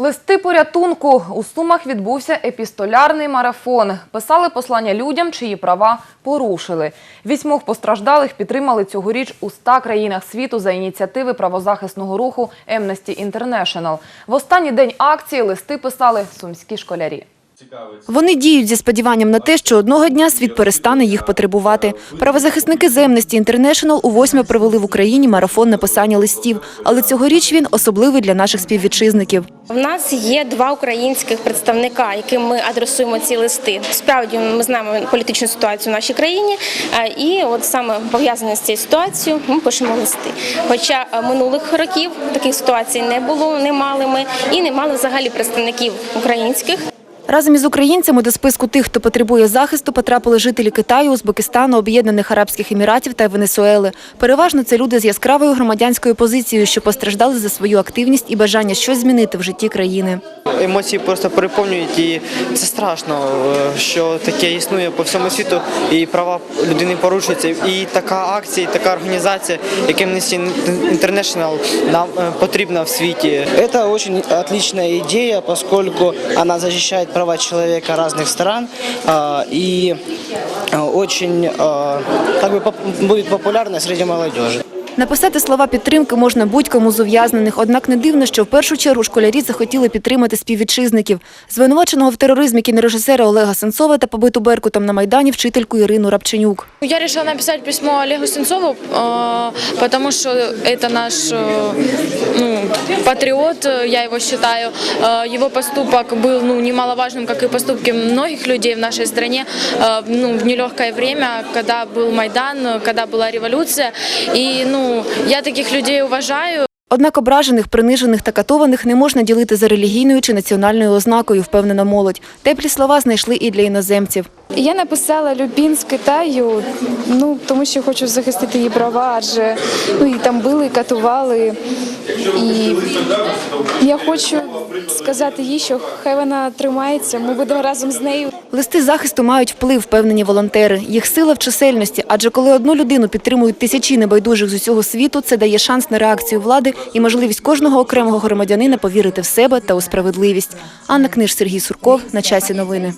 Листи порятунку у Сумах відбувся епістолярний марафон. Писали послання людям, чиї права порушили. Вісьмох постраждалих підтримали цьогоріч у 100 країнах світу за ініціативи правозахисного руху Amnesty International. В останній день акції листи писали сумські школярі. Вони діють зі сподіванням на те, що одного дня світ перестане їх потребувати. Правозахисники з Amnesty International у восьме провели в Україні марафон написання листів, але цьогоріч він особливий для наших співвітчизників. В нас є два українських представника, яким ми адресуємо ці листи. Справді ми знаємо політичну ситуацію в нашій країні, е, і от саме пов'язане з цією ситуацією ми пишемо листи. Хоча е, минулих років таких ситуацій не було, не мали ми і не мали взагалі представників українських. Разом із українцями до списку тих, хто потребує захисту, потрапили жителі Китаю, Узбекистану, Об'єднаних Арабських Еміратів та Венесуели. Переважно це люди з яскравою громадянською позицією, що постраждали за свою активність і бажання щось змінити в житті країни. Емоції просто переповнюють, і це страшно, е, що таке існує по всьому світу, і права людини порушуються. І така акція, і така організація, як Amnesty International, нам е, потрібна в світі. Это очень отличная идея, поскольку она защищает права человека разных стран и очень как бы будет популярна среди молодежи. Написати слова підтримки можна будь-кому з ув'язнених, однак не дивно, що в першу чергу школярі захотіли підтримати співвітчизників. Звинуваченого в тероризмі кінорежисера Олега Сенцова та побиту Беркутом на Майдані вчительку Ірину Рабченюк. Я решила написать письмо Олегу Сенцову, э, потому что это наш э, ну, патриот, э, я его считаю. Э, Его поступок был ну, немаловажным, как и поступки многих людей в нашей стране э, ну, в нелегкое время, когда был Майдан, э, когда была революция. И ну, я таких людей вважаю. Однак ображених, принижених та катованих не можна ділити за релігійною чи національною ознакою, впевнена молодь. Теплі слова знайшли і для іноземців. Я написала Любін з Китаю, ну тому що хочу захистити її права, адже ну її там били, катували. І я хочу сказати їй, що хай вона тримається. Ми будемо разом з нею. Листи захисту мають вплив, впевнені волонтери. Їх сила в чисельності, адже коли одну людину підтримують тисячі небайдужих з усього світу, це дає шанс на реакцію влади і можливість кожного окремого громадянина повірити в себе та у справедливість. Анна Книж, Сергій Сурков. На часі новини.